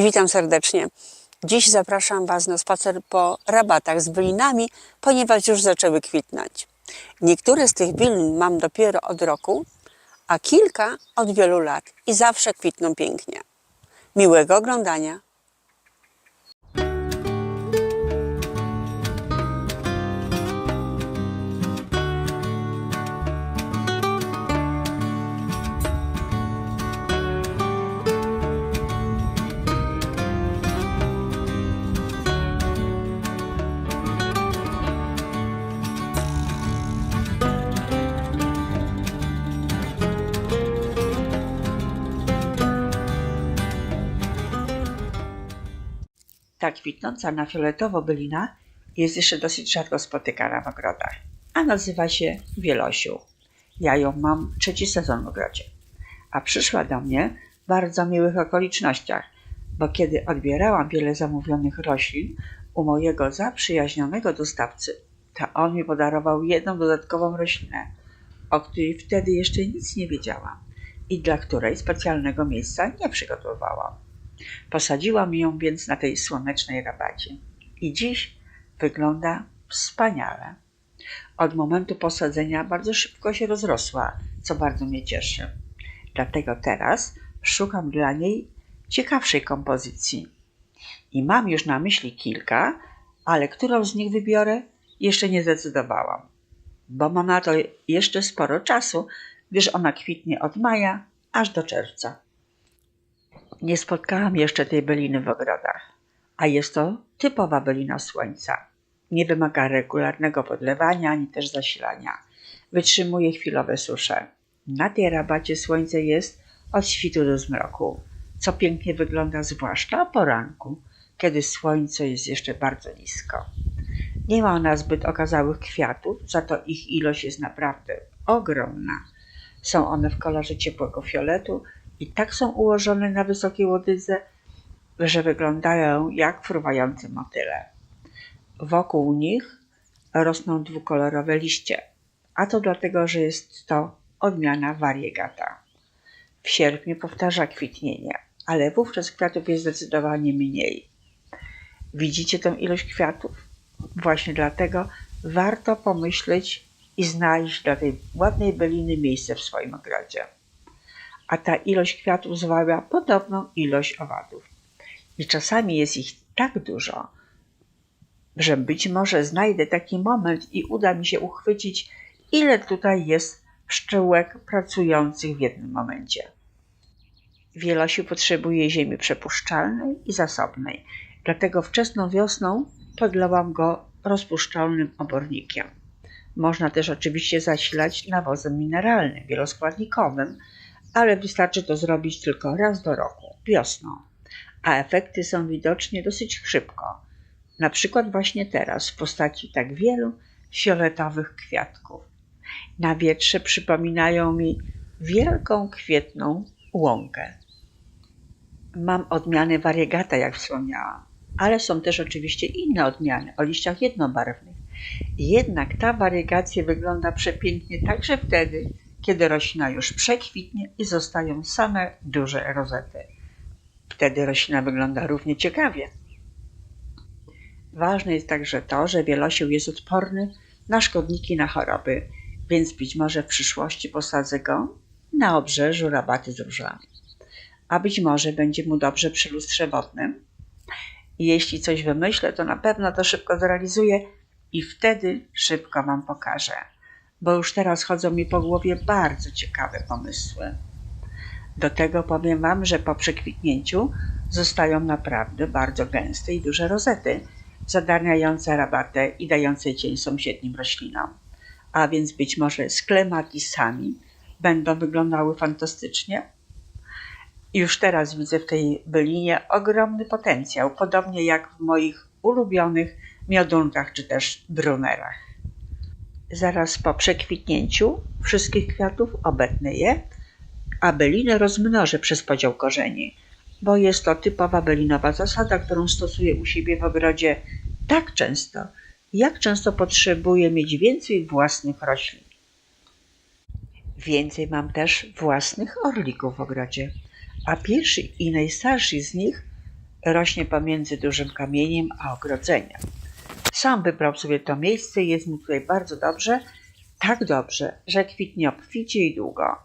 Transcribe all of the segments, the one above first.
Witam serdecznie. Dziś zapraszam Was na spacer po rabatach z bylinami, ponieważ już zaczęły kwitnąć. Niektóre z tych bylin mam dopiero od roku, a kilka od wielu lat i zawsze kwitną pięknie. Miłego oglądania. Kwitnąca na fioletowo bylina jest jeszcze dosyć rzadko spotykana w ogrodach, a nazywa się wielosiu. Ja ją mam trzeci sezon w ogrodzie, a przyszła do mnie w bardzo miłych okolicznościach, bo kiedy odbierałam wiele zamówionych roślin u mojego zaprzyjaźnionego dostawcy, to on mi podarował jedną dodatkową roślinę, o której wtedy jeszcze nic nie wiedziałam i dla której specjalnego miejsca nie przygotowałam. Posadziłam ją więc na tej słonecznej rabacie i dziś wygląda wspaniale. Od momentu posadzenia bardzo szybko się rozrosła, co bardzo mnie cieszy. Dlatego teraz szukam dla niej ciekawszej kompozycji. I mam już na myśli kilka, ale którą z nich wybiorę, jeszcze nie zdecydowałam, bo mam na to jeszcze sporo czasu, gdyż ona kwitnie od maja aż do czerwca. Nie spotkałam jeszcze tej byliny w ogrodach, a jest to typowa bylina słońca. Nie wymaga regularnego podlewania ani też zasilania. Wytrzymuje chwilowe susze. Na tej rabacie słońce jest od świtu do zmroku, co pięknie wygląda zwłaszcza o poranku, kiedy słońce jest jeszcze bardzo nisko. Nie ma ona zbyt okazałych kwiatów, za to ich ilość jest naprawdę ogromna. Są one w kolorze ciepłego fioletu i tak są ułożone na wysokiej łodydze, że wyglądają jak fruwające motyle. Wokół nich rosną dwukolorowe liście, a to dlatego, że jest to odmiana variegata. W sierpniu powtarza kwitnienie, ale wówczas kwiatów jest zdecydowanie mniej. Widzicie tę ilość kwiatów? Właśnie dlatego warto pomyśleć i znaleźć dla tej ładnej byliny miejsce w swoim ogrodzie a ta ilość kwiatów zwabia podobną ilość owadów. I czasami jest ich tak dużo, że być może znajdę taki moment i uda mi się uchwycić, ile tutaj jest pszczółek pracujących w jednym momencie. Wielosiu potrzebuje ziemi przepuszczalnej i zasobnej, dlatego wczesną wiosną podlałam go rozpuszczalnym obornikiem. Można też oczywiście zasilać nawozem mineralnym, wieloskładnikowym, ale wystarczy to zrobić tylko raz do roku, wiosną, a efekty są widoczne dosyć szybko. Na przykład właśnie teraz w postaci tak wielu fioletowych kwiatków. Na wietrze przypominają mi wielką kwietną łąkę. Mam odmiany variegata, jak wspomniałam, ale są też oczywiście inne odmiany o liściach jednobarwnych. Jednak ta wariegacja wygląda przepięknie także wtedy, kiedy roślina już przekwitnie i zostają same duże rozety. Wtedy roślina wygląda równie ciekawie. Ważne jest także to, że wielosił jest odporny na szkodniki, na choroby, więc być może w przyszłości posadzę go na obrzeżu rabaty z różami. A być może będzie mu dobrze przy lustrze wodnym. I jeśli coś wymyślę, to na pewno to szybko zrealizuję i wtedy szybko Wam pokażę bo już teraz chodzą mi po głowie bardzo ciekawe pomysły. Do tego powiem Wam, że po przekwitnięciu zostają naprawdę bardzo gęste i duże rozety, zadarniające rabatę i dające cień sąsiednim roślinom. A więc być może z klematisami będą wyglądały fantastycznie. Już teraz widzę w tej bylinie ogromny potencjał, podobnie jak w moich ulubionych miodunkach czy też brunerach. Zaraz po przekwitnięciu wszystkich kwiatów obetnę je, a bylinę rozmnożę przez podział korzeni, bo jest to typowa bylinowa zasada, którą stosuję u siebie w ogrodzie tak często, jak często potrzebuję mieć więcej własnych roślin. Więcej mam też własnych orlików w ogrodzie, a pierwszy i najstarszy z nich rośnie pomiędzy dużym kamieniem a ogrodzeniem. Sam wybrał sobie to miejsce i jest mu tutaj bardzo dobrze, tak dobrze, że kwitnie obficie i długo.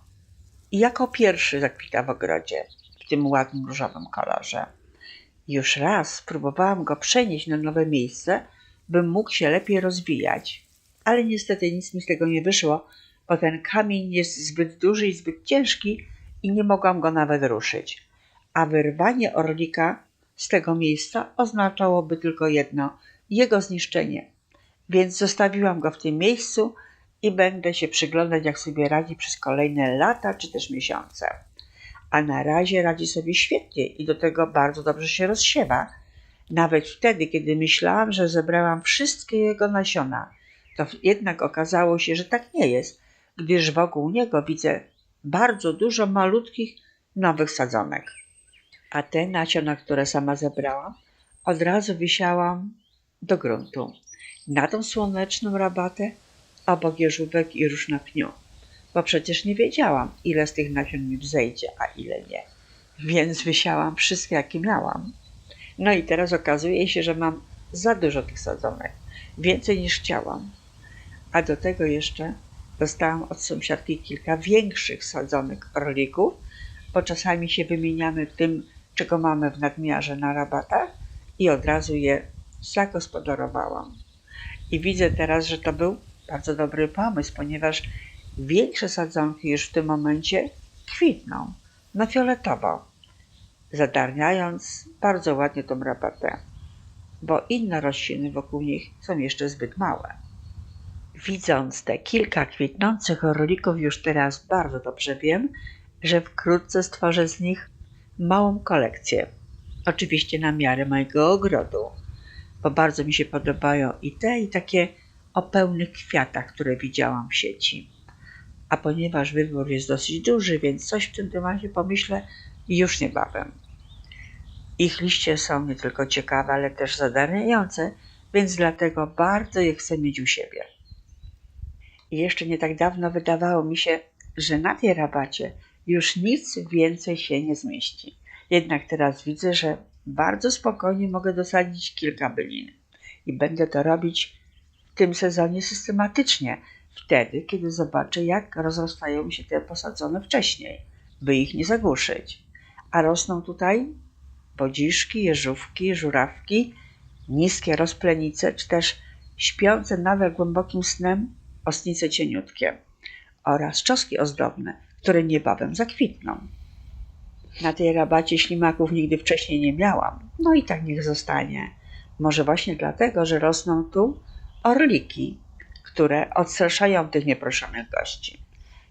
I jako pierwszy zakwita w ogrodzie, w tym ładnym różowym kolorze. Już raz próbowałam go przenieść na nowe miejsce, bym mógł się lepiej rozwijać, ale niestety nic mi z tego nie wyszło, bo ten kamień jest zbyt duży i zbyt ciężki i nie mogłam go nawet ruszyć. A wyrwanie orlika z tego miejsca oznaczałoby tylko jedno jego zniszczenie. Więc zostawiłam go w tym miejscu i będę się przyglądać, jak sobie radzi przez kolejne lata czy też miesiące. A na razie radzi sobie świetnie i do tego bardzo dobrze się rozsiewa. Nawet wtedy, kiedy myślałam, że zebrałam wszystkie jego nasiona, to jednak okazało się, że tak nie jest, gdyż wokół niego widzę bardzo dużo malutkich nowych sadzonek. A te nasiona, które sama zebrałam, od razu wysiałam do gruntu. Na tą słoneczną rabatę obok jeżówek i róż na pniu, bo przecież nie wiedziałam, ile z tych nasion mi wzejdzie, a ile nie. Więc wysiałam wszystkie, jakie miałam. No i teraz okazuje się, że mam za dużo tych sadzonek, więcej niż chciałam. A do tego jeszcze dostałam od sąsiadki kilka większych sadzonek orlików, bo czasami się wymieniamy tym, czego mamy w nadmiarze na rabatach i od razu je zagospodarowałam. I widzę teraz, że to był bardzo dobry pomysł, ponieważ większe sadzonki już w tym momencie kwitną na fioletowo, zadarniając bardzo ładnie tą rabatę, bo inne rośliny wokół nich są jeszcze zbyt małe. Widząc te kilka kwitnących orlików już teraz bardzo dobrze wiem, że wkrótce stworzę z nich małą kolekcję. Oczywiście na miarę mojego ogrodu, bo bardzo mi się podobają i te, i takie o pełnych kwiatach, które widziałam w sieci. A ponieważ wybór jest dosyć duży, więc coś w tym temacie pomyślę już niebawem. Ich liście są nie tylko ciekawe, ale też zadarniające, więc dlatego bardzo je chcę mieć u siebie. I jeszcze nie tak dawno wydawało mi się, że na tej rabacie już nic więcej się nie zmieści. Jednak teraz widzę, że bardzo spokojnie mogę dosadzić kilka bylin i będę to robić w tym sezonie systematycznie, wtedy, kiedy zobaczę, jak rozrastają się te posadzone wcześniej, by ich nie zagłuszyć. A rosną tutaj bodziszki, jeżówki, żurawki, niskie rozplenice, czy też śpiące nawet głębokim snem ostnice cieniutkie oraz czoski ozdobne, które niebawem zakwitną. Na tej rabacie ślimaków nigdy wcześniej nie miałam, no i tak niech zostanie. Może właśnie dlatego, że rosną tu orliki, które odstraszają tych nieproszonych gości.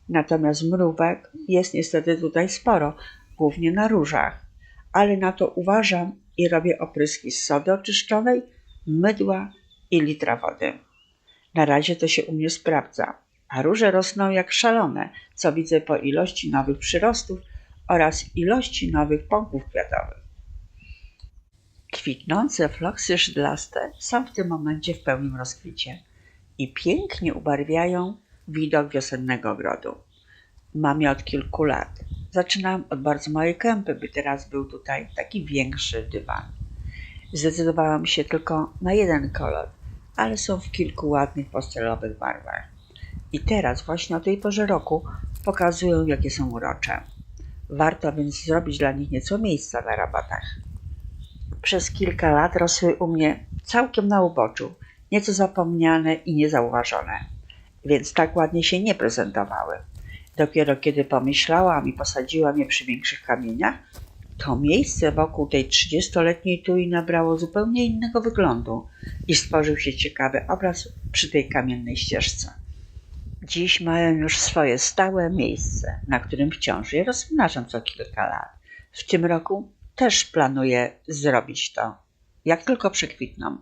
Natomiast mrówek jest niestety tutaj sporo, głównie na różach, ale na to uważam i robię opryski z sody oczyszczonej, mydła i litra wody. Na razie to się u mnie sprawdza, a róże rosną jak szalone, co widzę po ilości nowych przyrostów oraz ilości nowych pąków kwiatowych. Kwitnące floksy szydlaste są w tym momencie w pełnym rozkwicie i pięknie ubarwiają widok wiosennego ogrodu. Mam je od kilku lat. Zaczynałam od bardzo małej kępy, by teraz był tutaj taki większy dywan. Zdecydowałam się tylko na jeden kolor, ale są w kilku ładnych pastelowych barwach. I teraz, właśnie o tej porze roku, pokazują, jakie są urocze. Warto więc zrobić dla nich nieco miejsca na rabatach. Przez kilka lat rosły u mnie całkiem na uboczu, nieco zapomniane i niezauważone, więc tak ładnie się nie prezentowały. Dopiero kiedy pomyślałam i posadziłam je przy większych kamieniach, to miejsce wokół tej trzydziestoletniej tui nabrało zupełnie innego wyglądu i stworzył się ciekawy obraz przy tej kamiennej ścieżce. Dziś mają już swoje stałe miejsce, na którym wciąż je rozmnażam co kilka lat. W tym roku też planuję zrobić to, jak tylko przekwitną,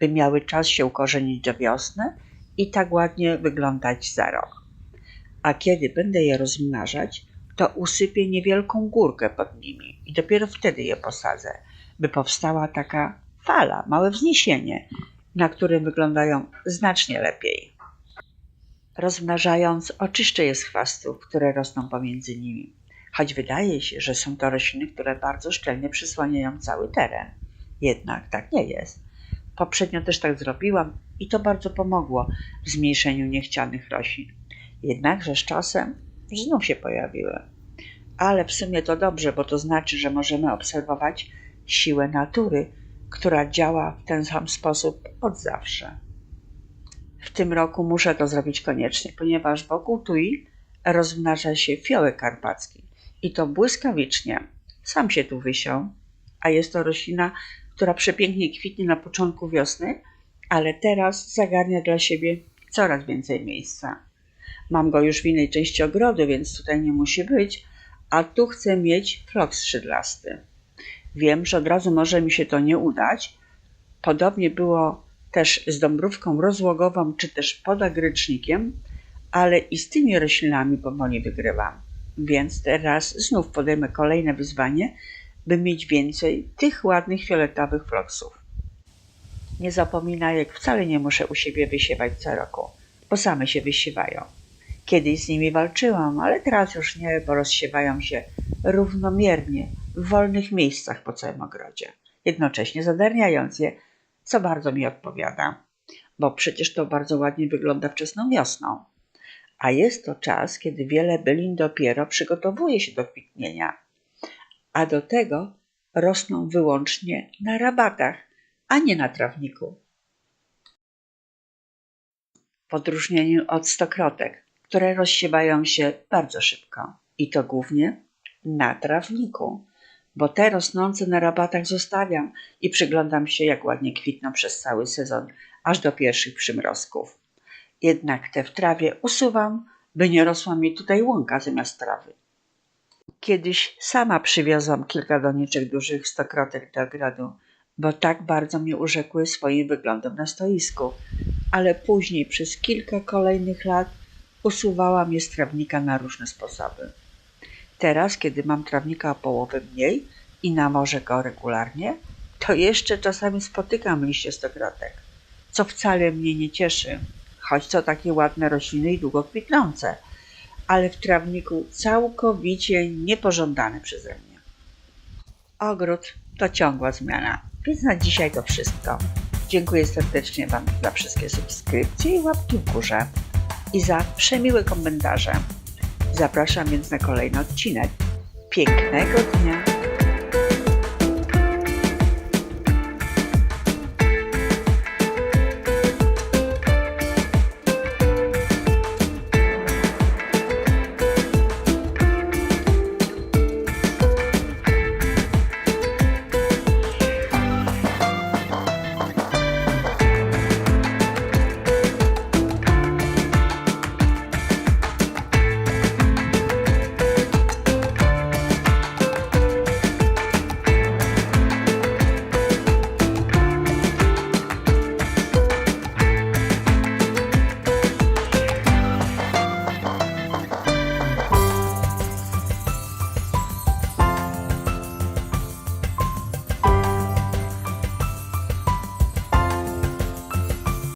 by miały czas się ukorzenić do wiosny i tak ładnie wyglądać za rok. A kiedy będę je rozmnażać, to usypię niewielką górkę pod nimi i dopiero wtedy je posadzę, by powstała taka fala, małe wzniesienie, na którym wyglądają znacznie lepiej. Rozmnażając, oczyszczę je z chwastów, które rosną pomiędzy nimi. choć wydaje się, że są to rośliny, które bardzo szczelnie przysłaniają cały teren. Jednak tak nie jest. Poprzednio też tak zrobiłam i to bardzo pomogło w zmniejszeniu niechcianych roślin. Jednakże z czasem znów się pojawiły. Ale w sumie to dobrze, bo to znaczy, że możemy obserwować siłę natury, która działa w ten sam sposób od zawsze. W tym roku muszę to zrobić koniecznie, ponieważ wokół tui rozmnaża się fiołek karpacki i to błyskawicznie. Sam się tu wysiął, a jest to roślina, która przepięknie kwitnie na początku wiosny, ale teraz zagarnia dla siebie coraz więcej miejsca. Mam go już w innej części ogrodu, więc tutaj nie musi być, a tu chcę mieć floks skrzydlasty. Wiem, że od razu może mi się to nie udać. Podobnie było też z dąbrówką rozłogową, czy też podagrycznikiem, ale i z tymi roślinami powoli wygrywam. Więc teraz znów podejmę kolejne wyzwanie, by mieć więcej tych ładnych fioletowych floksów. Nie zapominaj, wcale nie muszę u siebie wysiewać co roku, bo same się wysiewają. Kiedyś z nimi walczyłam, ale teraz już nie, bo rozsiewają się równomiernie w wolnych miejscach po całym ogrodzie, jednocześnie zadarniając je, co bardzo mi odpowiada, bo przecież to bardzo ładnie wygląda wczesną wiosną. A jest to czas, kiedy wiele bylin dopiero przygotowuje się do kwitnienia, a do tego rosną wyłącznie na rabatach, a nie na trawniku. W odróżnieniu od stokrotek, które rozsiewają się bardzo szybko i to głównie na trawniku, bo te rosnące na rabatach zostawiam i przyglądam się, jak ładnie kwitną przez cały sezon, aż do pierwszych przymrozków. Jednak te w trawie usuwam, by nie rosła mi tutaj łąka zamiast trawy. Kiedyś sama przywiozłam kilka doniczek dużych stokrotek do ogrodu, bo tak bardzo mnie urzekły swoim wyglądem na stoisku, ale później przez kilka kolejnych lat usuwałam je z trawnika na różne sposoby. Teraz, kiedy mam trawnika o połowę mniej i nawożę go regularnie, to jeszcze czasami spotykam liście stokrotek, co wcale mnie nie cieszy, choć to takie ładne rośliny i długo kwitnące, ale w trawniku całkowicie niepożądane przeze mnie. Ogród to ciągła zmiana, więc na dzisiaj to wszystko. Dziękuję serdecznie Wam za wszystkie subskrypcje i łapki w górze i za przemiłe komentarze. Zapraszam więc na kolejny odcinek. Pięknego dnia!